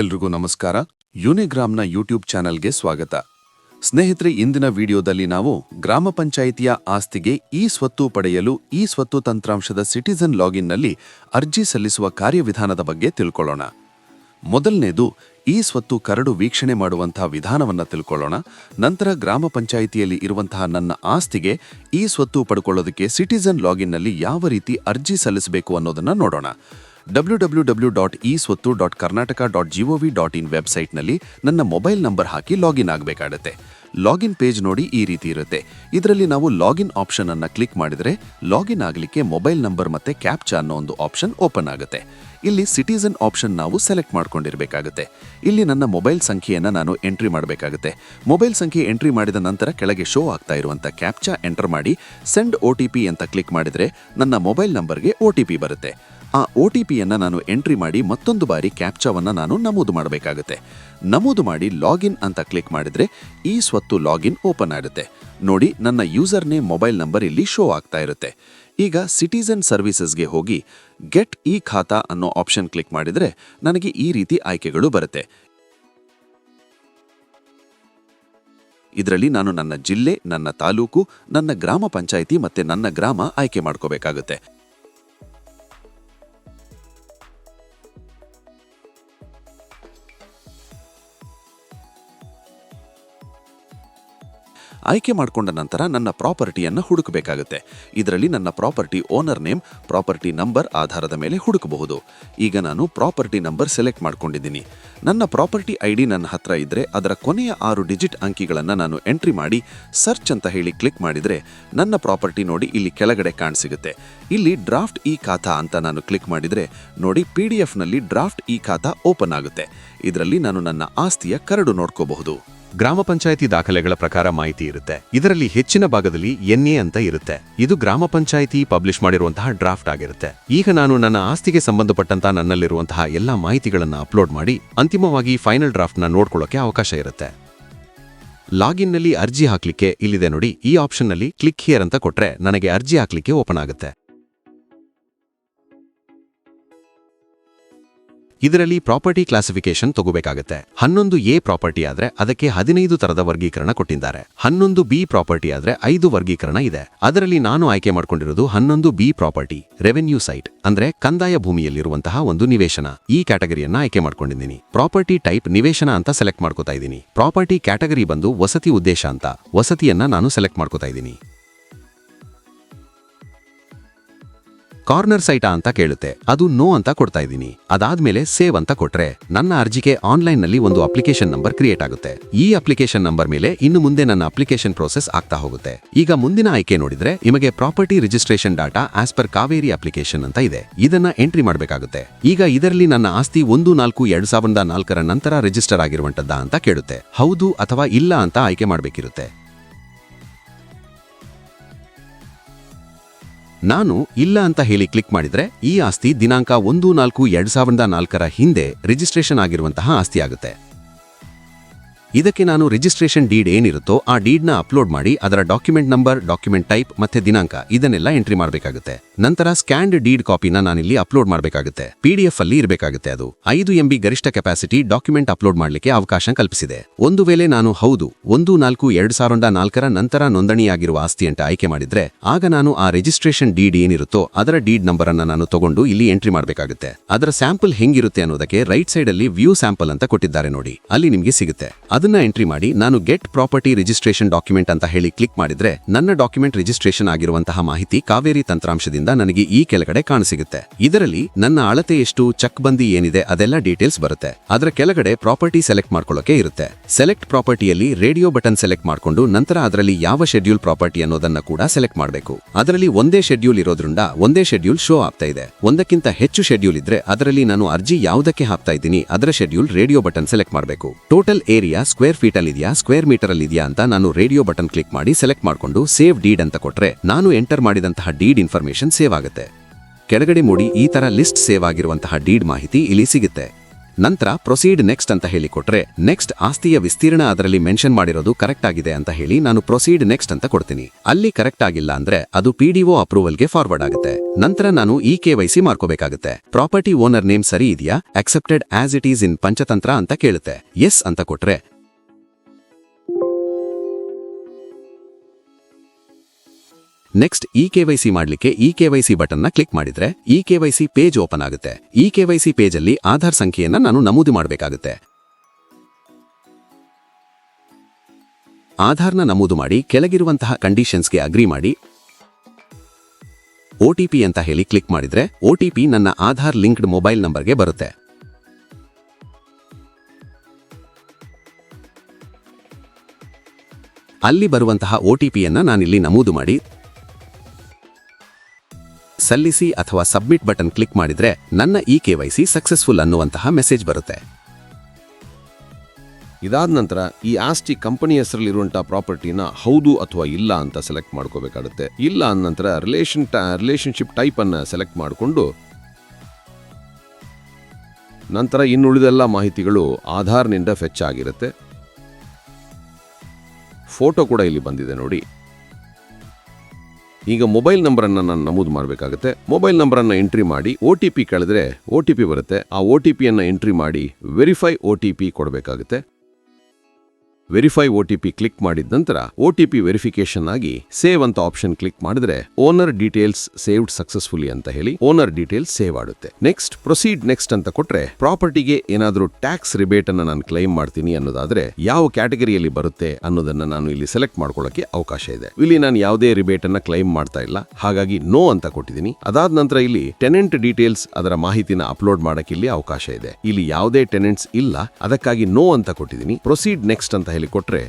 ಎಲ್ರಿಗೂ ನಮಸ್ಕಾರ. ಯೂನಿಗ್ರಾಮ್ನ ಯೂಟ್ಯೂಬ್ ಚಾನೆಲ್ಗೆ ಸ್ವಾಗತ. ಸ್ನೇಹಿತರೆ, ಇಂದಿನ ವಿಡಿಯೋದಲ್ಲಿ ನಾವು ಗ್ರಾಮ ಪಂಚಾಯಿತಿಯ ಆಸ್ತಿಗೆ ಈ ಸ್ವತ್ತು ಪಡೆಯಲು ಈ ಸ್ವತ್ತು ತಂತ್ರಾಂಶದ ಸಿಟಿಸನ್ ಲಾಗಿನ್ನಲ್ಲಿ ಅರ್ಜಿ ಸಲ್ಲಿಸುವ ಕಾರ್ಯವಿಧಾನದ ಬಗ್ಗೆ ತಿಳ್ಕೊಳ್ಳೋಣ. ಮೊದಲನೇದು ಈ ಸ್ವತ್ತು ಕರಡು ವೀಕ್ಷಣೆ ಮಾಡುವಂತಹ ವಿಧಾನವನ್ನ ತಿಳ್ಕೊಳ್ಳೋಣ. ನಂತರ ಗ್ರಾಮ ಪಂಚಾಯಿತಿಯಲ್ಲಿ ಇರುವಂತಹ ನನ್ನ ಆಸ್ತಿಗೆ ಈ ಸ್ವತ್ತು ಪಡ್ಕೊಳ್ಳೋದಕ್ಕೆ ಸಿಟಿಸನ್ ಲಾಗಿನ್ನಲ್ಲಿ ಯಾವ ರೀತಿ ಅರ್ಜಿ ಸಲ್ಲಿಸಬೇಕು ಅನ್ನೋದನ್ನ ನೋಡೋಣ. W W W dot e Swathu dot Karnataka dot G O V dot in ವೆಬ್ಸೈಟ್ನಲ್ಲಿ ನನ್ನ ಮೊಬೈಲ್ ನಂಬರ್ ಹಾಕಿ ಲಾಗಿನ್ ಆಗಬೇಕಾಗತ್ತೆ. ಲಾಗಿನ್ ಪೇಜ್ ನೋಡಿ ಈ ರೀತಿ ಇರುತ್ತೆ. ಇದರಲ್ಲಿ ನಾವು ಲಾಗಿನ್ ಆಪ್ಷನ್ ಅನ್ನು ಕ್ಲಿಕ್ ಮಾಡಿದರೆ ಲಾಗಿನ್ ಆಗಲಿಕ್ಕೆ ಮೊಬೈಲ್ ನಂಬರ್ ಮತ್ತೆ ಕ್ಯಾಪ್ಚಾ ಅನ್ನೋ ಒಂದು ಆಪ್ಷನ್ ಓಪನ್ ಆಗುತ್ತೆ. ಇಲ್ಲಿ ಸಿಟಿಸನ್ ಆಪ್ಷನ್ ನಾವು ಸೆಲೆಕ್ಟ್ ಮಾಡ್ಕೊಂಡಿರಬೇಕಾಗುತ್ತೆ. ಇಲ್ಲಿ ನನ್ನ ಮೊಬೈಲ್ ಸಂಖ್ಯೆಯನ್ನು ನಾನು ಎಂಟ್ರಿ ಮಾಡಬೇಕಾಗುತ್ತೆ. ಮೊಬೈಲ್ ಸಂಖ್ಯೆ ಎಂಟ್ರಿ ಮಾಡಿದ ನಂತರ ಕೆಳಗೆ ಶೋ ಆಗ್ತಾ ಇರುವಂಥ ಕ್ಯಾಪ್ಚಾ ಎಂಟರ್ ಮಾಡಿ ಸೆಂಡ್ ಒ ಟಿ ಪಿ ಅಂತ ಕ್ಲಿಕ್ ಮಾಡಿದರೆ ನನ್ನ ಮೊಬೈಲ್ ನಂಬರ್ಗೆ ಒ ಟಿ ಪಿ ಬರುತ್ತೆ. ಆ ಒ ಟಿ ಪಿಯನ್ನು ನಾನು ಎಂಟ್ರಿ ಮಾಡಿ ಮತ್ತೊಂದು ಬಾರಿ ಕ್ಯಾಪ್ಚಾವನ್ನು ನಾನು ನಮೂದು ಮಾಡಬೇಕಾಗುತ್ತೆ. ನಮೂದು ಮಾಡಿ ಲಾಗಿನ್ ಅಂತ ಕ್ಲಿಕ್ ಮಾಡಿದರೆ ಈ ಸ್ವತ್ತು ಲಾಗಿನ್ ಓಪನ್ ಆಗುತ್ತೆ. ನೋಡಿ, ನನ್ನ ಯೂಸರ್ ನೇಮ್ ಮೊಬೈಲ್ ನಂಬರ್ ಇಲ್ಲಿ ಶೋ ಆಗ್ತಾ ಇರುತ್ತೆ. ಈಗ ಸಿಟಿಸನ್ ಸರ್ವಿಸಸ್ಗೆ ಹೋಗಿ ಗೆಟ್ ಇ ಖಾತಾ ಅನ್ನೋ ಆಪ್ಷನ್ ಕ್ಲಿಕ್ ಮಾಡಿದರೆ ನನಗೆ ಈ ರೀತಿ ಆಯ್ಕೆಗಳು ಬರುತ್ತೆ. ಇದರಲ್ಲಿ ನಾನು ನನ್ನ ಜಿಲ್ಲೆ, ನನ್ನ ತಾಲೂಕು, ನನ್ನ ಗ್ರಾಮ ಪಂಚಾಯಿತಿ ಮತ್ತು ನನ್ನ ಗ್ರಾಮ ಆಯ್ಕೆ ಮಾಡ್ಕೋಬೇಕಾಗುತ್ತೆ. ಆಯ್ಕೆ ಮಾಡಿಕೊಂಡ ನಂತರ ನನ್ನ ಪ್ರಾಪರ್ಟಿಯನ್ನು ಹುಡುಕಬೇಕಾಗುತ್ತೆ. ಇದರಲ್ಲಿ ನನ್ನ property owner name, property number, ಆಧಾರದ ಮೇಲೆ ಹುಡುಕಬಹುದು. ಈಗ ನಾನು ಪ್ರಾಪರ್ಟಿ ನಂಬರ್ ಸೆಲೆಕ್ಟ್ ಮಾಡ್ಕೊಂಡಿದ್ದೀನಿ. ನನ್ನ ಪ್ರಾಪರ್ಟಿ ಐ ಡಿ ನನ್ನ ಹತ್ರ ಇದ್ದರೆ ಅದರ ಕೊನೆಯ ಆರು ಡಿಜಿಟ್ ಅಂಕಿಗಳನ್ನು ನಾನು ಎಂಟ್ರಿ ಮಾಡಿ ಸರ್ಚ್ ಅಂತ ಹೇಳಿ ಕ್ಲಿಕ್ ಮಾಡಿದರೆ ನನ್ನ ಪ್ರಾಪರ್ಟಿ ನೋಡಿ ಇಲ್ಲಿ ಕೆಳಗಡೆ ಕಾಣಿಸಿಗುತ್ತೆ. ಇಲ್ಲಿ ಡ್ರಾಫ್ಟ್ ಇ ಖಾತಾ ಅಂತ ನಾನು ಕ್ಲಿಕ್ ಮಾಡಿದರೆ ನೋಡಿ ಪಿ ಡಿ ಎಫ್ನಲ್ಲಿ ಡ್ರಾಫ್ಟ್ ಇ ಖಾತಾ ಓಪನ್ ಆಗುತ್ತೆ. ಇದರಲ್ಲಿ ನಾನು ನನ್ನ ಆಸ್ತಿಯ ಕರಡು ನೋಡ್ಕೋಬಹುದು. ಗ್ರಾಮ ಪಂಚಾಯಿತಿ ದಾಖಲೆಗಳ ಪ್ರಕಾರ ಮಾಹಿತಿ ಇರುತ್ತೆ. ಇದರಲ್ಲಿ ಹೆಚ್ಚಿನ ಭಾಗದಲ್ಲಿ ಎನ್ಎ ಅಂತ ಇರುತ್ತೆ. ಇದು ಗ್ರಾಮ ಪಂಚಾಯಿತಿ ಪಬ್ಲಿಷ್ ಮಾಡಿರುವಂತಹ ಡ್ರಾಫ್ಟ್ ಆಗಿರುತ್ತೆ. ಈಗ ನಾನು ನನ್ನ ಆಸ್ತಿಗೆ ಸಂಬಂಧಪಟ್ಟಂತ ನನ್ನಲ್ಲಿರುವಂತಹ ಎಲ್ಲಾ ಮಾಹಿತಿಗಳನ್ನ ಅಪ್ಲೋಡ್ ಮಾಡಿ ಅಂತಿಮವಾಗಿ ಫೈನಲ್ ಡ್ರಾಫ್ಟ್ನ ನೋಡ್ಕೊಳ್ಳೋಕೆ ಅವಕಾಶ ಇರುತ್ತೆ. ಲಾಗಿನ್ನಲ್ಲಿ ಅರ್ಜಿ ಹಾಕ್ಲಿಕ್ಕೆ ಇಲ್ಲಿದೆ ನೋಡಿ. ಈ ಆಪ್ಷನ್ನಲ್ಲಿ ಕ್ಲಿಕ್ ಹಿಯರ್ ಅಂತ ಕೊಟ್ರೆ ನನಗೆ ಅರ್ಜಿ ಹಾಕ್ಲಿಕ್ಕೆ ಓಪನ್ ಆಗುತ್ತೆ. ಇದರಲ್ಲಿ ಪ್ರಾಪರ್ಟಿ ಕ್ಲಾಸಿಫಿಕೇಶನ್ ತಗೋಬೇಕಾಗುತ್ತೆ. ಹನ್ನೊಂದು ಎ ಪ್ರಾಪರ್ಟಿ ಆದ್ರೆ ಅದಕ್ಕೆ ಹದಿನೈದು ತರದ ವರ್ಗೀಕರಣ ಕೊಟ್ಟಿದ್ದಾರೆ. ಹನ್ನೊಂದು ಬಿ ಪ್ರಾಪರ್ಟಿ ಆದ್ರೆ ಐದು ವರ್ಗೀಕರಣ ಇದೆ. ಅದರಲ್ಲಿ ನಾನು ಆಯ್ಕೆ ಮಾಡ್ಕೊಂಡಿರೋದು ಹನ್ನೊಂದು ಬಿ ಪ್ರಾಪರ್ಟಿ, ರೆವೆನ್ಯೂ ಸೈಟ್, ಅಂದ್ರೆ ಕಂದಾಯ ಭೂಮಿಯಲ್ಲಿರುವಂತಹ ಒಂದು ನಿವೇಶನ. ಈ ಕ್ಯಾಟಗರಿಯನ್ನ ಆಯ್ಕೆ ಮಾಡ್ಕೊಂಡಿದ್ದೀನಿ. ಪ್ರಾಪರ್ಟಿ ಟೈಪ್ ನಿವೇಶನ ಅಂತ ಸೆಲೆಕ್ಟ್ ಮಾಡ್ಕೋತಾ ಇದ್ದೀನಿ. ಪ್ರಾಪರ್ಟಿ ಕ್ಯಾಟಗರಿ ಬಂದು ವಸತಿ ಉದ್ದೇಶ ಅಂತ ವಸತಿಯನ್ನ ನಾನು ಸೆಲೆಕ್ಟ್ ಮಾಡ್ಕೋತಾ ಇದ್ದೀನಿ. ಕಾರ್ನರ್ ಸೈಟಾ ಅಂತ ಕೇಳುತ್ತೆ. ಅದು ನೋ ಅಂತ ಕೊಡ್ತಾ ಇದ್ದೀನಿ. ಅದಾದ್ಮೇಲೆ ಸೇವ್ ಅಂತ ಕೊಟ್ರೆ ನನ್ನ ಅರ್ಜಿಗೆ ಆನ್ಲೈನ್ನಲ್ಲಿ ಒಂದು ಅಪ್ಲಿಕೇಶನ್ ನಂಬರ್ ಕ್ರಿಯೇಟ್ ಆಗುತ್ತೆ. ಈ ಅಪ್ಲಿಕೇಶನ್ ನಂಬರ್ ಮೇಲೆ ಇನ್ನು ಮುಂದೆ ನನ್ನ ಅಪ್ಲಿಕೇಶನ್ ಪ್ರೋಸೆಸ್ ಆಗ್ತಾ ಹೋಗುತ್ತೆ. ಈಗ ಮುಂದಿನ ಆಯ್ಕೆ ನೋಡಿದ್ರೆ ನಿಮಗೆ property registration data as per Kaveri application ಅಂತ ಇದೆ. ಇದನ್ನ ಎಂಟ್ರಿ ಮಾಡಬೇಕಾಗುತ್ತೆ. ಈಗ ಇದರಲ್ಲಿ ನನ್ನ ಆಸ್ತಿ ಒಂದು ನಾಲ್ಕು ಎರಡ್ ಸಾವಿರದ ನಾಲ್ಕರ ನಂತರ ರಿಜಿಸ್ಟರ್ ಆಗಿರುವಂತದ್ದ ಅಂತ ಕೇಳುತ್ತೆ. ಹೌದು ಅಥವಾ ಇಲ್ಲ ಅಂತ ಆಯ್ಕೆ ಮಾಡಬೇಕಿರುತ್ತೆ. ನಾನು ಇಲ್ಲ ಅಂತ ಹೇಳಿ ಕ್ಲಿಕ್ ಮಾಡಿದ್ರೆ ಈ ಆಸ್ತಿ ದಿನಾಂಕ ಒಂದು ನಾಲ್ಕು ಎರಡ್ ಸಾವಿರದ ನಾಲ್ಕರ ಹಿಂದೆ ರಿಜಿಸ್ಟ್ರೇಷನ್ ಆಗಿರುವಂತಹ ಆಸ್ತಿ ಆಗುತ್ತೆ ಇದಕ್ಕೆ ನಾನು ರಿಜಿಸ್ಟ್ರೇಷನ್ ಡೀಡ್ ಏನಿರುತ್ತೋ ಆ ಡೀಡ್ನ ಅಪ್ಲೋಡ್ ಮಾಡಿ ಅದರ ಡಾಕ್ಯುಮೆಂಟ್ ನಂಬರ್ ಡಾಕ್ಯುಮೆಂಟ್ ಟೈಪ್ ಮತ್ತೆ ದಿನಾಂಕ ಇದನ್ನೆಲ್ಲ ಎಂಟ್ರಿ ಮಾಡಬೇಕಾಗುತ್ತೆ. ನಂತರ ಸ್ಕ್ಯಾನ್ಡ್ ಡೀಡ್ ಕಾಪಿನ ನಾನಿಲ್ಲಿ ಅಪ್ಲೋಡ್ ಮಾಡಬೇಕಾಗುತ್ತೆ. ಪಿಡಿಎಫ್ ಅಲ್ಲಿ ಇರಬೇಕಾಗುತ್ತೆ ಅದು. ಐದು ಎಂಬಿ ಗರಿಷ್ಠ ಕೆಪಾಸಿಟಿ ಡಾಕ್ಯುಮೆಂಟ್ ಅಪ್ಲೋಡ್ ಮಾಡಲಿಕ್ಕೆ ಅವಕಾಶ ಕಲ್ಪಿಸಿದೆ. ಒಂದು ವೇಳೆ ನಾನು ಹೌದು, ಒಂದು ನಾಲ್ಕು ಎರಡ್ ಸಾವಿರದ ನಾಲ್ಕರ ನಂತರ ನೋಂದಣಿಯಾಗಿರುವ ಆಸ್ತಿ ಅಂತ ಆಯ್ಕೆ ಮಾಡಿದ್ರೆ, ಆಗ ನಾನು ಆ ರಿಜಿಸ್ಟ್ರೇಷನ್ ಡೀಡ್ ಏನಿರುತ್ತೋ ಅದರ ಡೀಡ್ ನಂಬರ್ ಅನ್ನ ನಾನು ತಗೊಂಡು ಇಲ್ಲಿ ಎಂಟ್ರಿ ಮಾಡಬೇಕಾಗುತ್ತೆ. ಅದರ ಸ್ಯಾಂಪಲ್ ಹೆಂಗಿರುತ್ತೆ ಅನ್ನೋದಕ್ಕೆ ರೈಟ್ ಸೈಡ್ ಅಲ್ಲಿ ವ್ಯೂ ಸ್ಯಾಂಪಲ್ ಅಂತ ಕೊಟ್ಟಿದ್ದಾರೆ ನೋಡಿ. ಅಲ್ಲಿ ನಿಮಗೆ ಸಿಗುತ್ತೆ. ಅದನ್ನ ಎಂಟ್ರಿ ಮಾಡಿ ನಾನು ಗೆಟ್ ಪ್ರಾಪರ್ಟಿ ರಿಜಿಸ್ಟ್ರೇಷನ್ ಡಾಕ್ಯುಮೆಂಟ್ ಅಂತ ಹೇಳಿ ಕ್ಲಿಕ್ ಮಾಡಿದ್ರೆ ನನ್ನ ಡಾಕ್ಯುಮೆಂಟ್ ರಿಜಿಸ್ಟ್ರೇಷನ್ ಆಗಿರುವಂತಹ ಮಾಹಿತಿ ಕಾವೇರಿ ತಂತ್ರಾಂಶದಿಂದ ನನಗೆ ಈ ಕೆಳಗಡೆ ಕಾಣಸಿಗುತ್ತೆ. ಇದರಲ್ಲಿ ನನ್ನ ಅಳತೆ ಎಷ್ಟು, ಚಕ್ ಬಂದಿ ಏನಿದೆ ಅದೆಲ್ಲ ಡೀಟೇಲ್ಸ್ ಬರುತ್ತೆ. ಅದರ ಕೆಳಗಡೆ ಪ್ರಾಪರ್ಟಿ ಸೆಲೆಕ್ಟ್ ಮಾಡ್ಕೊಳ್ಳೋಕೆ ಇರುತ್ತೆ. ಸೆಲೆಕ್ಟ್ ಪ್ರಾಪರ್ಟಿಯಲ್ಲಿ ರೇಡಿಯೋ ಬಟನ್ ಸೆಲೆಕ್ಟ್ ಮಾಡಿಕೊಂಡು ನಂತರ ಅದರಲ್ಲಿ ಯಾವ ಶೆಡ್ಯೂಲ್ ಪ್ರಾಪರ್ಟಿ ಅನ್ನೋದನ್ನ ಕೂಡ ಸೆಲೆಕ್ಟ್ ಮಾಡಬೇಕು. ಅದರಲ್ಲಿ ಒಂದೇ ಶೆಡ್ಯೂಲ್ ಇರೋದ್ರಿಂದ ಒಂದೇ ಶೆಡ್ಯೂಲ್ ಶೋ ಆಗ್ತಾ ಇದೆ. ಒಂದಕ್ಕಿಂತ ಹೆಚ್ಚು ಶೆಡ್ಯೂಲ್ ಇದ್ರೆ ಅದರಲ್ಲಿ ನಾನು ಅರ್ಜಿ ಯಾವುದಕ್ಕೆ ಹಾಕ್ತಾ ಇದ್ದೀನಿ ಅದರ ಶೆಡ್ಯೂಲ್ ರೇಡಿಯೋ ಬಟನ್ ಸೆಲೆಕ್ಟ್ ಮಾಡಬೇಕು. ಟೋಟಲ್ ಏರಿಯಾ ಸ್ಕ್ವೇರ್ ಫೀಟ್ ಅಲ್ಲಿ ಇದೆಯಾ ಸ್ಕ್ವೇರ್ ಮೀಟರ್ ಅಲ್ಲಿ ಇದೆಯಾ ಅಂತ ನಾನು ರೇಡಿಯೋ ಬಟನ್ ಕ್ಲಿಕ್ ಮಾಡಿ ಸೆಲೆಕ್ಟ್ ಮಾಡಿಕೊಂಡು ಸೇವ್ ಡೀಡ್ ಅಂತ ಕೊಟ್ರೆ ನಾನು ಎಂಟರ್ ಮಾಡಿದಂತಹ ಡೀಡ್ ಇನ್ಫಾರ್ಮೇಶನ್ ಸೇವ್ ಆಗುತ್ತೆ. ಕೆಳಗಡೆ ಮೂಡಿ ಈ ತರ ಲಿಸ್ಟ್ ಸೇವ್ ಆಗಿರುವಂತಹ ಡೀಡ್ ಮಾಹಿತಿ ಇಲ್ಲಿ ಸಿಗುತ್ತೆ. ನಂತರ ಪ್ರೊಸೀಡ್ ನೆಕ್ಸ್ಟ್ ಅಂತ ಹೇಳಿ ಕೊಟ್ರೆ ನೆಕ್ಸ್ಟ್ ಆಸ್ತಿಯ ವಿಸ್ತೀರ್ಣ ಅದರಲ್ಲಿ ಮೆನ್ಷನ್ ಮಾಡಿರೋದು ಕರೆಕ್ಟ್ ಆಗಿದೆ ಅಂತ ಹೇಳಿ ನಾನು ಪ್ರೊಸೀಡ್ ನೆಕ್ಸ್ಟ್ ಅಂತ ಕೊಡ್ತೀನಿ. ಅಲ್ಲಿ ಕರೆಕ್ಟ್ ಆಗಿಲ್ಲ ಅಂದ್ರೆ ಅದು ಪಿಡಿಒ ಅಪ್ರೂವಲ್ಗೆ ಫಾರ್ವರ್ಡ್ ಆಗುತ್ತೆ. ನಂತರ ನಾನು ಇ ಕೆ ವೈಸಿ ಮಾಡ್ಕೋಬೇಕಾಗುತ್ತೆ. ಪ್ರಾಪರ್ಟಿ ಓನರ್ ನೇಮ್ ಸರಿ ಇದೆಯಾ accepted as it is in Panchatantra ಅಂತ ಕೇಳುತ್ತೆ. ಎಸ್ ಅಂತ ಕೊಟ್ರೆ ನೆಕ್ಸ್ಟ್ ಇ ಕೆವೈಸಿ ಮಾಡಲಿಕ್ಕೆ ಇ ಕೆವೈಸಿ ಬಟನ್ನ ಕ್ಲಿಕ್ ಮಾಡಿದ್ರೆ ಇ ಕೆವೈಸಿ ಪೇಜ್ ಓಪನ್ ಆಗುತ್ತೆ. ಇ ಕೆವೈಸಿ ಪೇಜಲ್ಲಿ ಆಧಾರ್ ಸಂಖ್ಯೆಯನ್ನ ನಾನು ನಮೂದು ಮಾಡಬೇಕಾಗುತ್ತೆ. ಆಧಾರ್ನ ನಮೂದು ಮಾಡಿ ಕೆಳಗಿರುವಂತಹ ಕಂಡೀಷನ್ಸ್ಗೆ ಅಗ್ರಿ ಮಾಡಿ. ಒಟಿಪಿ ಅಂತ ಹೇಳಿ ಕ್ಲಿಕ್ ಮಾಡಿದ್ರೆ ಒಟಿಪಿ ನನ್ನ ಆಧಾರ್ ಲಿಂಕ್ಡ್ ಮೊಬೈಲ್ ನಂಬರ್ಗೆ ಬರುತ್ತೆ. ಅಲ್ಲಿ ಬರುವಂತಹ ಒಟಿಪಿಯನ್ನ ನಾನಿಲ್ಲಿ ನಮೂದು ಮಾಡಿ. ಸಲ್ಲಿಸಿ ಅಥವಾ ಸಬ್ಮಿಟ್ ಬಟನ್ ಕ್ಲಿಕ್ ಮಾಡಿದ್ರೆ ನನ್ನ e K Y C successful ಅನ್ನುವಂತಹ ಮೆಸೇಜ್ ಬರುತ್ತೆ. ಇದಾದ ನಂತರ ಈ ಆಸ್ತಿ ಕಂಪನಿ ಹೆಸರಲ್ಲಿರುವಂಥ ಪ್ರಾಪರ್ಟಿನ ಹೌದು ಅಥವಾ ಇಲ್ಲ ಅಂತ ಸೆಲೆಕ್ಟ್ ಮಾಡ್ಕೋಬೇಕಾಗುತ್ತೆ. ಇಲ್ಲ ಅಂದ ನಂತರ ರಿಲೇಷನ್ ರಿಲೇಷನ್ಶಿಪ್ ಟೈಪ್ ಅನ್ನ ಸೆಲೆಕ್ಟ್ ಮಾಡಿಕೊಂಡು ನಂತರ ಇನ್ನುಳಿದೆಲ್ಲ ಮಾಹಿತಿಗಳು ಆಧಾರ್ನಿಂದ ಫೆಚ್ ಆಗಿರುತ್ತೆ. ಫೋಟೋ ಕೂಡ ಇಲ್ಲಿ ಬಂದಿದೆ ನೋಡಿ. ಈಗ ಮೊಬೈಲ್ ನಂಬರನ್ನು ನಾನು ನಮೂದು ಮಾಡಬೇಕಾಗುತ್ತೆ. ಮೊಬೈಲ್ ನಂಬರನ್ನು ಎಂಟ್ರಿ ಮಾಡಿ, ಒ ಟಿ ಪಿ ಕಳೆದ್ರೆ ಒ ಟಿ ಪಿ ಬರುತ್ತೆ. ಆ ಒ ಟಿ ಪಿಯನ್ನು ಎಂಟ್ರಿ ಮಾಡಿ, ವೆರಿಫೈ ಒ ಟಿ ಪಿ ಕೊಡಬೇಕಾಗುತ್ತೆ. ವೆರಿಫೈ ಒ ಕ್ಲಿಕ್ ಮಾಡಿದ ನಂತರ ಒ ಟಿ ಪಿ ವೆರಿಫಿಕೇಶನ್ ಆಗಿ ಸೇವ್ ಅಂತ ಆಪ್ಷನ್ ಕ್ಲಿಕ್ ಮಾಡಿದ್ರೆ ಓನರ್ ಡೀಟೇಲ್ಸ್ ಸೇವ್ಡ್ ಸಕ್ಸಸ್ಫುಲಿ ಅಂತ ಹೇಳಿ ಓನರ್ ಡೀಟೇಲ್ಸ್ ಸೇವ್ ಆಗುತ್ತೆ ನೆಕ್ಸ್ಟ್ ಪ್ರೊಸೀಡ್ ನೆಕ್ಸ್ಟ್ ಅಂತ ಕೊಟ್ರೆ ಪ್ರಾಪರ್ಟಿಗೆ ಏನಾದರೂ ಟ್ಯಾಕ್ಸ್ ರಿಬೇಟ್ ಅನ್ನ ನಾನು ಕ್ಲೈಮ್ ಮಾಡ್ತೀನಿ ಅನ್ನೋದಾದ್ರೆ ಯಾವ ಕ್ಯಾಟಗರಿಯಲ್ಲಿ ಬರುತ್ತೆ ಅನ್ನೋದನ್ನ ನಾನು ಇಲ್ಲಿ ಸೆಲೆಕ್ಟ್ ಮಾಡ್ಕೊಳ್ಳೋಕೆ ಅವಕಾಶ ಇದೆ. ಇಲ್ಲಿ ನಾನು ಯಾವುದೇ ರಿಬೇಟ್ ಅನ್ನ ಕ್ಲೈಮ್ ಮಾಡ್ತಾ ಇಲ್ಲ. ಹಾಗಾಗಿ ನೋ ಅಂತ ಕೊಟ್ಟಿದ್ದೀನಿ. ಅದಾದ ನಂತರ ಇಲ್ಲಿ ಟೆನೆಂಟ್ ಡೀಟೇಲ್ಸ್ ಅದರ ಮಾಹಿತಿನ ಅಪ್ಲೋಡ್ ಮಾಡಕ್ಕೆ ಇಲ್ಲಿ ಅವಕಾಶ ಇದೆ. ಇಲ್ಲಿ ಯಾವುದೇ ಟೆನೆಂಟ್ಸ್ ಇಲ್ಲ. ಅದಕ್ಕಾಗಿ ನೋ ಅಂತ ಕೊಟ್ಟಿದ್ದೀನಿ. ಪ್ರೊಸೀಡ್ ನೆಕ್ಸ್ಟ್ ಅಂತ ಹೇಳಿ ಕೊಟ್ರೆ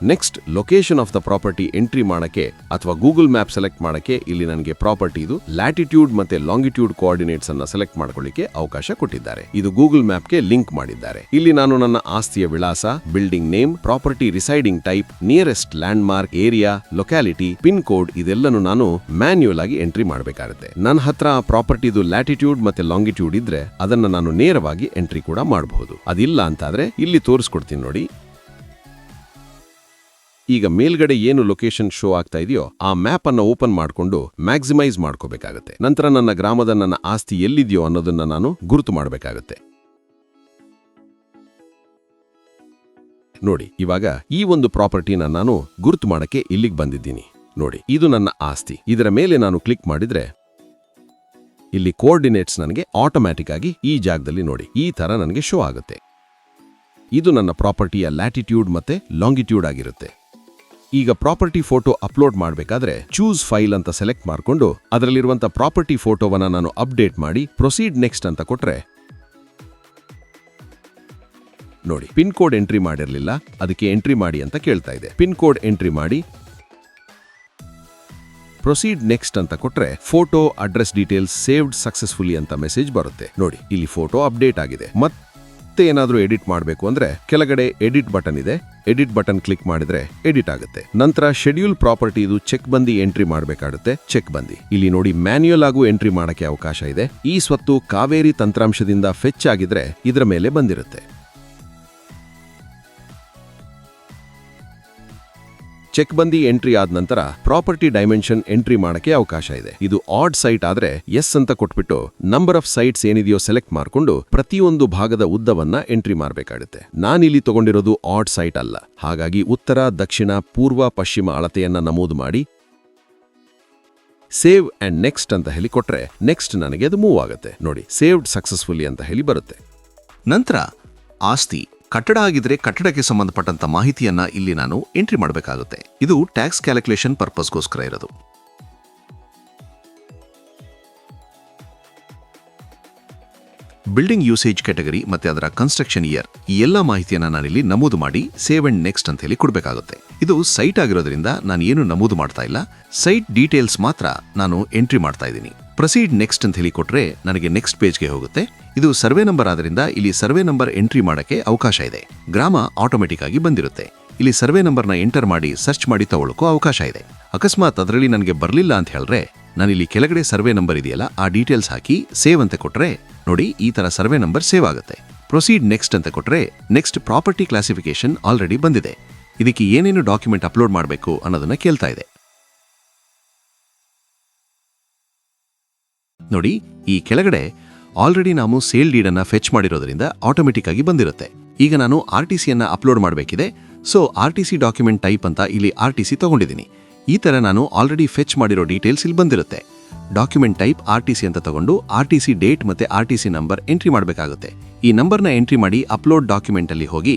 next location of the property entry ಮಾಡಕ್ಕೆ ಅಥವಾ ಗೂಗಲ್ ಮ್ಯಾಪ್ ಸೆಲೆಕ್ಟ್ ಮಾಡಕ್ಕೆ ಇಲ್ಲಿ ನನಗೆ ಪ್ರಾಪರ್ಟಿ ಇದು ಲ್ಯಾಟಿಟ್ಯೂಡ್ ಮತ್ತೆ ಲಾಂಗಿಟ್ಯೂಡ್ ಕೋಆರ್ಡಿನೇಟ್ಸ್ ಅನ್ನ ಸೆಲೆಕ್ಟ್ ಮಾಡ್ಕೊಳ್ಳಿಕ್ಕೆ ಅವಕಾಶ ಕೊಟ್ಟಿದ್ದಾರೆ. ಇದು ಗೂಗಲ್ ಮ್ಯಾಪ್ಗೆ ಲಿಂಕ್ ಮಾಡಿದ್ದಾರೆ. ಇಲ್ಲಿ ನಾನು ನನ್ನ ಆಸ್ತಿಯ ವಿಳಾಸ building name property residing type nearest landmark area locality pin code ಇದೆಲ್ಲನೂ ನಾನು ಮ್ಯಾನ್ಯುಯಲ್ ಆಗಿ ಎಂಟ್ರಿ ಮಾಡಬೇಕಾಗುತ್ತೆ. ನನ್ನ ಹತ್ರ ಪ್ರಾಪರ್ಟಿದು ಲ್ಯಾಟಿಟ್ಯೂಡ್ ಮತ್ತೆ ಲಾಂಗಿಟ್ಯೂಡ್ ಇದ್ರೆ ಅದನ್ನ ನಾನು ನೇರವಾಗಿ ಎಂಟ್ರಿ ಕೂಡ ಮಾಡಬಹುದು. ಅದಿಲ್ಲ ಅಂತಾದ್ರೆ ಇಲ್ಲಿ ತೋರಿಸ್ಕೊಡ್ತೀನಿ ನೋಡಿ. ಈಗ ಮೇಲ್ಗಡೆ ಏನು ಲೊಕೇಶನ್ ಶೋ ಆಗ್ತಾ ಇದೆಯೋ ಆ ಮ್ಯಾಪ್ ಅನ್ನು ಓಪನ್ ಮಾಡಿಕೊಂಡು ಮ್ಯಾಕ್ಸಿಮೈಸ್ ಮಾಡ್ಕೋಬೇಕಾಗುತ್ತೆ. ನಂತರ ನನ್ನ ಗ್ರಾಮದ ನನ್ನ ಆಸ್ತಿ ಎಲ್ಲಿದೆಯೋ ಅನ್ನೋದನ್ನ ನಾನು ಗುರುತು ಮಾಡಬೇಕಾಗುತ್ತೆ. ನೋಡಿ, ಇವಾಗ ಈ ಒಂದು ಪ್ರಾಪರ್ಟಿನ ನಾನು ಗುರುತು ಮಾಡಕ್ಕೆ ಇಲ್ಲಿಗೆ ಬಂದಿದ್ದೀನಿ. ನೋಡಿ, ಇದು ನನ್ನ ಆಸ್ತಿ. ಇದರ ಮೇಲೆ ನಾನು ಕ್ಲಿಕ್ ಮಾಡಿದ್ರೆ ಇಲ್ಲಿ ಕೋಆರ್ಡಿನೇಟ್ಸ್ ನನಗೆ ಆಟೋಮ್ಯಾಟಿಕ್ ಆಗಿ ಈ ಜಾಗದಲ್ಲಿ ನೋಡಿ, ಈ ತರ ನನಗೆ ಶೋ ಆಗುತ್ತೆ. ಇದು ನನ್ನ ಪ್ರಾಪರ್ಟಿಯ ಲ್ಯಾಟಿಟ್ಯೂಡ್ ಮತ್ತೆ ಲಾಂಗಿಟ್ಯೂಡ್ ಆಗಿರುತ್ತೆ. ಈಗ ಪ್ರಾಪರ್ಟಿ ಫೋಟೋ ಅಪ್ಲೋಡ್ ಮಾಡಬೇಕಾದ್ರೆ ಚೂಸ್ ಫೈಲ್ ಅಂತ ಸೆಲೆಕ್ಟ್ ಮಾಡಿಕೊಂಡು ಅದರಲ್ಲಿರುವಂಥ ಪ್ರಾಪರ್ಟಿ ಫೋಟೋವನ್ನ ನಾನು ಅಪ್ಡೇಟ್ ಮಾಡಿ ಪ್ರೊಸೀಡ್ ನೆಕ್ಸ್ಟ್ ಅಂತ ಕೊಟ್ಟರೆ ನೋಡಿ ಪಿನ್ ಕೋಡ್ ಎಂಟ್ರಿ ಮಾಡಿರಲಿಲ್ಲ, ಅದಕ್ಕೆ ಎಂಟ್ರಿ ಮಾಡಿ ಅಂತ ಕೇಳ್ತಾ ಇದೆ. ಪಿನ್ ಕೋಡ್ ಎಂಟ್ರಿ ಮಾಡಿ. ಪ್ರೊಸೀಡ್ ನೆಕ್ಸ್ಟ್ ಅಂತ ಕೊಟ್ರೆ photo address details saved successfully ಅಂತ ಮೆಸೇಜ್ ಬರುತ್ತೆ. ನೋಡಿ, ಇಲ್ಲಿ ಫೋಟೋ ಅಪ್ಡೇಟ್ ಆಗಿದೆ. ಮತ್ತೆ ಏನಾದರೂ ಎಡಿಟ್ ಮಾಡಬೇಕು ಅಂದ್ರೆ ಕೆಳಗಡೆ ಎಡಿಟ್ ಬಟನ್ ಇದೆ. ಎಡಿಟ್ ಬಟನ್ ಕ್ಲಿಕ್ ಮಾಡಿದ್ರೆ ಎಡಿಟ್ ಆಗುತ್ತೆ. ನಂತರ ಶೆಡ್ಯೂಲ್ ಪ್ರಾಪರ್ಟಿ ಇದು ಚೆಕ್ ಬಂದಿ ಎಂಟ್ರಿ ಮಾಡಬೇಕಾಗುತ್ತೆ. ಚೆಕ್ ಬಂದಿ. ಇಲ್ಲಿ ನೋಡಿ ಮ್ಯಾನ್ಯುಯಲ್ ಆಗು ಎಂಟ್ರಿ ಮಾಡಕ್ಕೆ ಅವಕಾಶ ಇದೆ. ಈ ಸ್ವತ್ತು ಕಾವೇರಿ ತಂತ್ರಾಂಶದಿಂದ ಫೆಚ್ ಆಗಿದ್ರೆ ಇದರ ಮೇಲೆ ಬಂದಿರುತ್ತೆ. ಚೆಕ್ ಬಂದಿ ಎಂಟ್ರಿ ಆದ ನಂತರ ಪ್ರಾಪರ್ಟಿ ಡೈಮೆನ್ಷನ್ ಎಂಟ್ರಿ ಮಾಡಕ್ಕೆ ಅವಕಾಶ ಇದೆ. ಇದು ಆಡ್ ಸೈಟ್ ಆದ್ರೆ ಎಸ್ ಅಂತ ಕೊಟ್ಬಿಟ್ಟು ನಂಬರ್ ಆಫ್ ಸೈಟ್ಸ್ ಏನಿದೆಯೋ ಸೆಲೆಕ್ಟ್ ಮಾಡಿಕೊಂಡು ಪ್ರತಿಯೊಂದು ಭಾಗದ ಉದ್ದವನ್ನ ಎಂಟ್ರಿ ಮಾಡಬೇಕಾಗುತ್ತೆ. ನಾನಿಲ್ಲಿ ತಗೊಂಡಿರೋದು ಆಡ್ ಸೈಟ್ ಅಲ್ಲ. ಹಾಗಾಗಿ ಉತ್ತರ, ದಕ್ಷಿಣ, ಪೂರ್ವ, ಪಶ್ಚಿಮ ಅಳತೆಯನ್ನ ನಮೂದು ಮಾಡಿ ಸೇವ್ ಅಂಡ್ ನೆಕ್ಸ್ಟ್ ಅಂತ ಹೇಳಿ ಕೊಟ್ರೆ ನೆಕ್ಸ್ಟ್ ನನಗೆ ಅದು ಮೂವ್ ಆಗುತ್ತೆ. ನೋಡಿ, ಸೇವ್ಡ್ ಸಕ್ಸಸ್ಫುಲಿ ಅಂತ ಹೇಳಿ ಬರುತ್ತೆ. ನಂತರ ಆಸ್ತಿ. ಕಟ್ಟಡ ಆಗಿದ್ರೆ ಕಟ್ಟಡಕ್ಕೆ ಸಂಬಂಧಪಟ್ಟಂತ ಮಾಹಿತಿಯನ್ನ ಇಲ್ಲಿ ನಾನು ಎಂಟ್ರಿ ಮಾಡಬೇಕಾಗುತ್ತೆ. ಇದು ಟ್ಯಾಕ್ಸ್ ಕ್ಯಾಲ್ಕುಲೇಷನ್ ಪರ್ಪಸ್ಗೋಸ್ಕರ ಇರೋದು. ಬಿಲ್ಡಿಂಗ್ ಯೂಸೇಜ್ ಕ್ಯಾಟಗರಿ ಮತ್ತೆ ಅದರ ಕನ್ಸ್ಟ್ರಕ್ಷನ್ ಇಯರ್ ಈ ಎಲ್ಲ ಮಾಹಿತಿಯನ್ನ ನಾನಿಲ್ಲಿ ನಮೂದು ಮಾಡಿ ಸೇವ್ ಅಂಡ್ ನೆಕ್ಸ್ಟ್ ಅಂತ ಹೇಳಿ ಕೊಡಬೇಕಾಗುತ್ತೆ. ಇದು ಸೈಟ್ ಆಗಿರೋದ್ರಿಂದ ನಾನು ಏನು ನಮೂದು ಮಾಡ್ತಾ ಇಲ್ಲ. ಸೈಟ್ ಡೀಟೇಲ್ಸ್ ಮಾತ್ರ ನಾನು ಎಂಟ್ರಿ ಮಾಡ್ತಾ ಇದ್ದೀನಿ. ಪ್ರೊಸೀಡ್ ನೆಕ್ಸ್ಟ್ ಅಂತ ಹೇಳಿ ಕೊಟ್ರೆ ನನಗೆ ನೆಕ್ಸ್ಟ್ ಪೇಜ್ಗೆ ಹೋಗುತ್ತೆ. ಇದು ಸರ್ವೆ ನಂಬರ್ ಆದ್ದರಿಂದ ಇಲ್ಲಿ ಸರ್ವೆ ನಂಬರ್ ಎಂಟ್ರಿ ಮಾಡೋಕ್ಕೆ ಅವಕಾಶ ಇದೆ. ಗ್ರಾಮ ಆಟೋಮೆಟಿಕ್ ಆಗಿ ಬಂದಿರುತ್ತೆ. ಇಲ್ಲಿ ಸರ್ವೆ ನಂಬರ್ನ ಎಂಟರ್ ಮಾಡಿ ಸರ್ಚ್ ಮಾಡಿ ತಗೊಳ್ಳೋಕ್ಕೂ ಅವಕಾಶ ಇದೆ. ಅಕಸ್ಮಾತ್ ಅದರಲ್ಲಿ ನನಗೆ ಬರಲಿಲ್ಲ ಅಂತ ಹೇಳಿದ್ರೆ ಇಲ್ಲಿ ಕೆಳಗಡೆ ಸರ್ವೆ ನಂಬರ್ ಇದೆಯಲ್ಲ, ಆ ಡೀಟೇಲ್ಸ್ ಹಾಕಿ ಸೇವ್ ಅಂತ ಕೊಟ್ಟರೆ ನೋಡಿ ಈ ತರ ಸರ್ವೆ ನಂಬರ್ ಸೇವ್ ಆಗುತ್ತೆ. ಪ್ರೊಸೀಡ್ ನೆಕ್ಸ್ಟ್ ಅಂತ ಕೊಟ್ಟರೆ ನೆಕ್ಸ್ಟ್ ಪ್ರಾಪರ್ಟಿ ಕ್ಲಾಸಿಫಿಕೇಶನ್ ಆಲ್ರೆಡಿ ಬಂದಿದೆ. ಇದಕ್ಕೆ ಏನೇನು ಡಾಕ್ಯುಮೆಂಟ್ ಅಪ್ಲೋಡ್ ಮಾಡಬೇಕು ಅನ್ನೋದನ್ನ ಕೇಳ್ತಾ ಇದೆ. ನೋಡಿ, ಈ ಕೆಳಗಡೆ ಆಲ್ರೆಡಿ ನಾವು ಸೇಲ್ ಡೀಡನ್ನು ಫೆಚ್ ಮಾಡಿರೋದ್ರಿಂದ ಆಟೋಮೆಟಿಕ್ ಆಗಿ ಬಂದಿರುತ್ತೆ. ಈಗ ನಾನು ಆರ್ ಟಿ ಸಿಯನ್ನು ಅಪ್ಲೋಡ್ ಮಾಡಬೇಕಿದೆ. So R T C document type ಅಂತ ಇಲ್ಲಿ ಆರ್ ಟಿ ಸಿ ತಗೊಂಡಿದ್ದೀನಿ. ಈ ಥರ ನಾನು ಆಲ್ರೆಡಿ ಫೆಚ್ ಮಾಡಿರೋ ಡೀಟೇಲ್ಸ್ ಇಲ್ಲಿ ಬಂದಿರುತ್ತೆ. Document type R T C ಅಂತ ತಗೊಂಡು ಆರ್ ಟಿ ಸಿ ಡೇಟ್ ಮತ್ತೆ R T C number entry ಮಾಡಬೇಕಾಗುತ್ತೆ. ಈ ನಂಬರ್ನ ಎಂಟ್ರಿ ಮಾಡಿ ಅಪ್ಲೋಡ್ ಡಾಕ್ಯುಮೆಂಟ್ ಅಲ್ಲಿ ಹೋಗಿ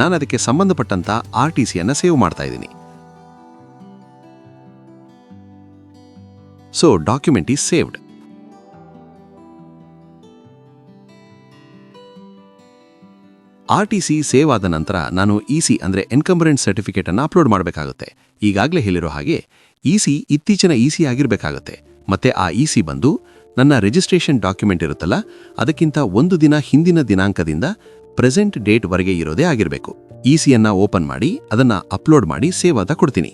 ನಾನು ಅದಕ್ಕೆ ಸಂಬಂಧಪಟ್ಟಂತ ಆರ್ ಟಿ ಸಿಯನ್ನು ಸೇವ್ ಮಾಡ್ತಾ ಇದ್ದೀನಿ. So document is saved R T C save ಆದ ನಂತರ ನಾನು ಇ ಸಿ ಅಂದರೆ ಎನ್ಕಂಬರೆಂಟ್ ಸರ್ಟಿಫಿಕೇಟ್ ಅನ್ನು ಅಪ್ಲೋಡ್ ಮಾಡಬೇಕಾಗುತ್ತೆ. ಈಗಾಗಲೇ ಹೇಳಿರೋ ಹಾಗೆ ಇ ಸಿ ಇತ್ತೀಚಿನ ಇ ಸಿ ಆಗಿರಬೇಕಾಗುತ್ತೆ. ಮತ್ತೆ ಆ ಇ ಸಿ ಬಂದು ನನ್ನ ರಿಜಿಸ್ಟ್ರೇಷನ್ ಡಾಕ್ಯುಮೆಂಟ್ ಇರುತ್ತಲ್ಲ, ಅದಕ್ಕಿಂತ ಒಂದು ದಿನ ಹಿಂದಿನ ದಿನಾಂಕದಿಂದ ಪ್ರೆಸೆಂಟ್ ಡೇಟ್ ವರೆಗೆ ಇರೋದೇ ಆಗಿರಬೇಕು. ಇ ಸಿಯನ್ನ ಓಪನ್ ಮಾಡಿ, ಅದನ್ನ ಅಪ್ಲೋಡ್ ಮಾಡಿ, ಸೇವ್ ಆದ ಕೊಡ್ತೀನಿ.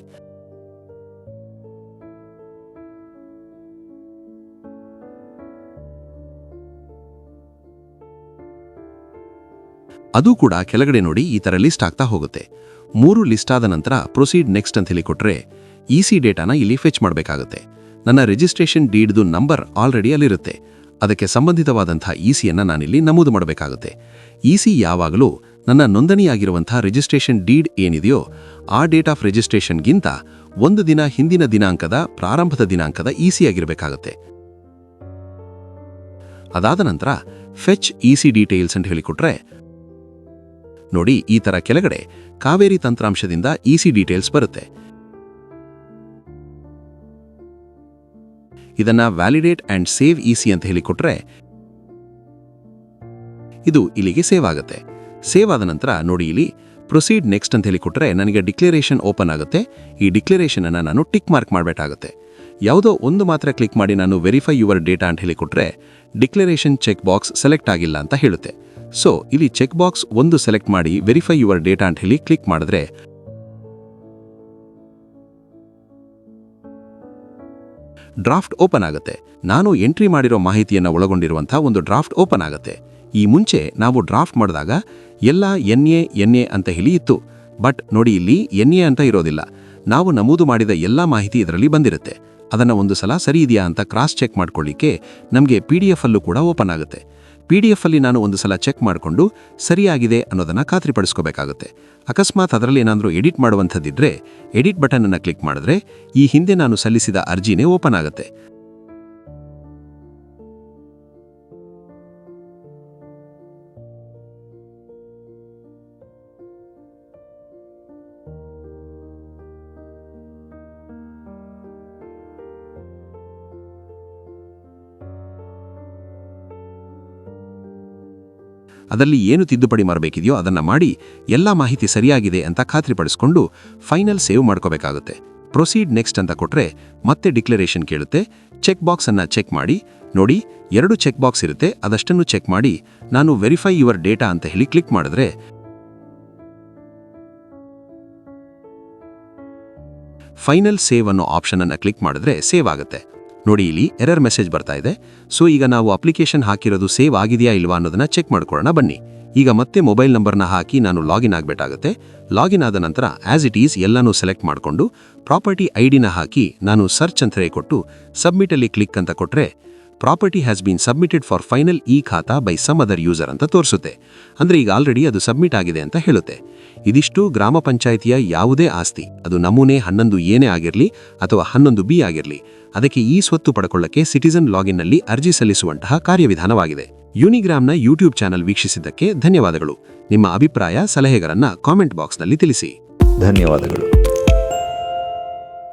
ಅದು ಕೂಡ ಕೆಳಗಡೆ ನೋಡಿ ಈ ಥರ ಲಿಸ್ಟ್ ಆಗ್ತಾ ಹೋಗುತ್ತೆ. ಮೂರು ಲಿಸ್ಟ್ ಆದ ನಂತರ ಪ್ರೊಸೀಡ್ ನೆಕ್ಸ್ಟ್ ಅಂತ ಹೇಳಿ ಕೊಟ್ಟರೆ ಇ ಸಿ ಡೇಟಾನ ಇಲ್ಲಿ ಫೆಚ್ ಮಾಡಬೇಕಾಗುತ್ತೆ. ನನ್ನ ರಿಜಿಸ್ಟ್ರೇಷನ್ ಡೀಡ್ದು ನಂಬರ್ ಆಲ್ರೆಡಿ ಅಲ್ಲಿರುತ್ತೆ. ಅದಕ್ಕೆ ಸಂಬಂಧಿತವಾದಂಥ ಇ ಸಿಯನ್ನು ನಾನಿಲ್ಲಿ ನಮೂದು ಮಾಡಬೇಕಾಗುತ್ತೆ. ಇ ಸಿ ಯಾವಾಗಲೂ ನನ್ನ ನೋಂದಣಿಯಾಗಿರುವಂಥ ರಿಜಿಸ್ಟ್ರೇಷನ್ ಡೀಡ್ ಏನಿದೆಯೋ ಆ ಡೇಟ್ ಆಫ್ ರಿಜಿಸ್ಟ್ರೇಷನ್ಗಿಂತ ಒಂದು ದಿನ ಹಿಂದಿನ ದಿನಾಂಕದ ಪ್ರಾರಂಭದ ದಿನಾಂಕದ ಇ ಸಿ ಆಗಿರಬೇಕಾಗುತ್ತೆ ಅದಾದ ನಂತರ ಫೆಚ್ ಇ ಸಿ ಡೀಟೇಲ್ಸ್ ಅಂತ ಹೇಳಿಕೊಟ್ರೆ ನೋಡಿ ಈ ತರ ಕೆಳಗಡೆ ಕಾವೇರಿ ತಂತ್ರಾಂಶದಿಂದ ಇಸಿ ಡೀಟೇಲ್ಸ್ ಬರುತ್ತೆ. ಇದನ್ನ ವ್ಯಾಲಿಡೇಟ್ ಆ್ಯಂಡ್ ಸೇವ್ ಇಸಿ ಅಂತ ಹೇಳಿಕೊಟ್ರೆ ಇದು ಇಲ್ಲಿಗೆ ಸೇವ್ ಆಗುತ್ತೆ. ಸೇವ್ ಆದ ನಂತರ ನೋಡಿ ಇಲ್ಲಿ ಪ್ರೊಸೀಡ್ ನೆಕ್ಸ್ಟ್ ಅಂತ ಹೇಳಿಕೊಟ್ರೆ ನನಗೆ ಡಿಕ್ಲರೇಷನ್ ಓಪನ್ ಆಗುತ್ತೆ. ಈ ಡಿಕ್ಲರೇಷನನ್ನು ನಾನು ಟಿಕ್ ಮಾರ್ಕ್ ಮಾಡಬೇಕಾಗುತ್ತೆ. ಯಾವುದೋ ಒಂದು ಮಾತ್ರ ಕ್ಲಿಕ್ ಮಾಡಿ ನಾನು ವೆರಿಫೈ ಯುವರ್ ಡೇಟಾ ಅಂತ ಹೇಳಿಕೊಟ್ರೆ ಡಿಕ್ಲರೇಷನ್ ಚೆಕ್ ಬಾಕ್ಸ್ ಸೆಲೆಕ್ಟ್ ಆಗಿಲ್ಲ ಅಂತ ಹೇಳುತ್ತೆ. ಸೊ, ಇಲ್ಲಿ ಚೆಕ್ ಬಾಕ್ಸ್ ಒಂದು ಸೆಲೆಕ್ಟ್ ಮಾಡಿ ವೆರಿಫೈ ಯುವರ್ ಡೇಟಾ ಅಂತ ಹೇಳಿ ಕ್ಲಿಕ್ ಮಾಡಿದ್ರೆ ಡ್ರಾಫ್ಟ್ ಓಪನ್ ಆಗುತ್ತೆ. ನಾನು ಎಂಟ್ರಿ ಮಾಡಿರೋ ಮಾಹಿತಿಯನ್ನು ಒಳಗೊಂಡಿರುವಂಥ ಒಂದು ಡ್ರಾಫ್ಟ್ ಓಪನ್ ಆಗುತ್ತೆ. ಈ ಮುಂಚೆ ನಾವು ಡ್ರಾಫ್ಟ್ ಮಾಡಿದಾಗ ಎಲ್ಲ ಎನ್ ಎ ಎನ್ ಎ ಅಂತ ಹೇಳಿ ಇತ್ತು. ಬಟ್ ನೋಡಿ ಇಲ್ಲಿ ಎನ್ ಎ ಅಂತ ಇರೋದಿಲ್ಲ. ನಾವು ನಮೂದು ಮಾಡಿದ ಎಲ್ಲ ಮಾಹಿತಿ ಇದರಲ್ಲಿ ಬಂದಿರುತ್ತೆ. ಅದನ್ನು ಒಂದು ಸಲ ಸರಿ ಇದೆಯಾ ಅಂತ ಕ್ರಾಸ್ ಚೆಕ್ ಮಾಡ್ಕೊಳ್ಳಿಕ್ಕೆ ನಮಗೆ ಪಿ ಡಿ ಎಫ್ ಅಲ್ಲೂ ಕೂಡ ಓಪನ್ ಆಗುತ್ತೆ. ಪಿ ಡಿ ಎಫಲ್ಲಿ ನಾನು ಒಂದು ಸಲ ಚೆಕ್ ಮಾಡಿಕೊಂಡು ಸರಿಯಾಗಿದೆ ಅನ್ನೋದನ್ನು ಖಾತ್ರಿಪಡಿಸ್ಕೋಬೇಕಾಗುತ್ತೆ. ಅಕಸ್ಮಾತ್ ಅದರಲ್ಲಿ ಏನಾದರೂ ಎಡಿಟ್ ಮಾಡುವಂಥದ್ದಿದ್ದರೆ ಎಡಿಟ್ ಬಟನನ್ನು ಕ್ಲಿಕ್ ಮಾಡಿದ್ರೆ ಈ ಹಿಂದೆ ನಾನು ಸಲ್ಲಿಸಿದ ಅರ್ಜಿನೇ ಓಪನ್ ಆಗುತ್ತೆ. ಅದರಲ್ಲಿ ಏನು ತಿದ್ದುಪಡಿ ಮಾಡಬೇಕಿದೆಯೋ ಅದನ್ನು ಮಾಡಿ ಎಲ್ಲ ಮಾಹಿತಿ ಸರಿಯಾಗಿದೆ ಅಂತ ಖಾತ್ರಿಪಡಿಸ್ಕೊಂಡು ಫೈನಲ್ ಸೇವ್ ಮಾಡ್ಕೋಬೇಕಾಗುತ್ತೆ. ಪ್ರೊಸೀಡ್ ನೆಕ್ಸ್ಟ್ ಅಂತ ಕೊಟ್ಟರೆ ಮತ್ತೆ ಡಿಕ್ಲರೇಷನ್ ಕೇಳುತ್ತೆ. ಚೆಕ್ ಬಾಕ್ಸನ್ನು ಚೆಕ್ ಮಾಡಿ. ನೋಡಿ, ಎರಡು ಚೆಕ್ ಬಾಕ್ಸ್ ಇರುತ್ತೆ, ಅದಷ್ಟನ್ನು ಚೆಕ್ ಮಾಡಿ. ನಾನು ವೆರಿಫೈ ಯುವರ್ ಡೇಟಾ ಅಂತ ಹೇಳಿ ಕ್ಲಿಕ್ ಮಾಡಿದ್ರೆ ಫೈನಲ್ ಸೇವ್ ಅನ್ನೋ ಆಪ್ಷನನ್ನು ಕ್ಲಿಕ್ ಮಾಡಿದ್ರೆ ಸೇವ್ ಆಗುತ್ತೆ. ನೋಡಿ ಇಲ್ಲಿ ಎರರ್ ಮೆಸೇಜ್ ಬರ್ತಾ ಇದೆ. ಸೊ ಈಗ ನಾವು ಅಪ್ಲಿಕೇಶನ್ ಹಾಕಿರೋದು ಸೇವ್ ಆಗಿದೆಯಾ ಇಲ್ವಾ ಅನ್ನೋದನ್ನ ಚೆಕ್ ಮಾಡ್ಕೊಳ್ಳೋಣ. ಬನ್ನಿ. ಈಗ ಮತ್ತೆ ಮೊಬೈಲ್ ನಂಬರ್ನ ಹಾಕಿ ನಾನು ಲಾಗಿನ್ ಆಗಬೇಕಾಗುತ್ತೆ. ಲಾಗಿನ್ ಆದ ನಂತರ ಆಸ್ ಇಟ್ ಈಸ್ ಎಲ್ಲನೂ ಸೆಲೆಕ್ಟ್ ಮಾಡಿಕೊಂಡು ಪ್ರಾಪರ್ಟಿ ಐಡಿನ ಹಾಕಿ ನಾನು ಸರ್ಚ್ ಅಂತ ಹೇಳಿ ಕೊಟ್ಟು ಸಬ್ಮಿಟಲ್ಲಿ ಕ್ಲಿಕ್ ಅಂತ ಕೊಟ್ರೆ property has been submitted for final e khata by some other user ಅಂತ ತೋರಿಸುತ್ತೆ. ಅಂದರೆ ಈಗ ಆಲ್ರೆಡಿ ಅದು ಸಬ್ಮಿಟ್ ಆಗಿದೆ ಅಂತ ಹೇಳುತ್ತೆ. ಇದಿಷ್ಟು ಗ್ರಾಮ ಪಂಚಾಯಿತಿಯ ಯಾವುದೇ ಆಸ್ತಿ, ಅದು ನಮೂನೆ ಹನ್ನೊಂದು ಏನೇ ಆಗಿರಲಿ ಅಥವಾ ಹನ್ನೊಂದು ಬಿ ಆಗಿರಲಿ, ಅದಕ್ಕೆ ಈ ಸ್ವತ್ತು ಪಡ್ಕೊಳ್ಳಕ್ಕೆ ಸಿಟಿಸನ್ ಲಾಗಿನ್ನಲ್ಲಿ ಅರ್ಜಿ ಸಲ್ಲಿಸುವಂತಹ ಕಾರ್ಯವಿಧಾನವಾಗಿದೆ. ಯೂನಿಗ್ರಾಮ್ನ ಯೂಟ್ಯೂಬ್ ಚಾನೆಲ್ ವೀಕ್ಷಿಸಿದ್ದಕ್ಕೆ ಧನ್ಯವಾದಗಳು. ನಿಮ್ಮ ಅಭಿಪ್ರಾಯ, ಸಲಹೆಗಳನ್ನು ಕಾಮೆಂಟ್ ಬಾಕ್ಸ್ನಲ್ಲಿ ತಿಳಿಸಿ. ಧನ್ಯವಾದಗಳು.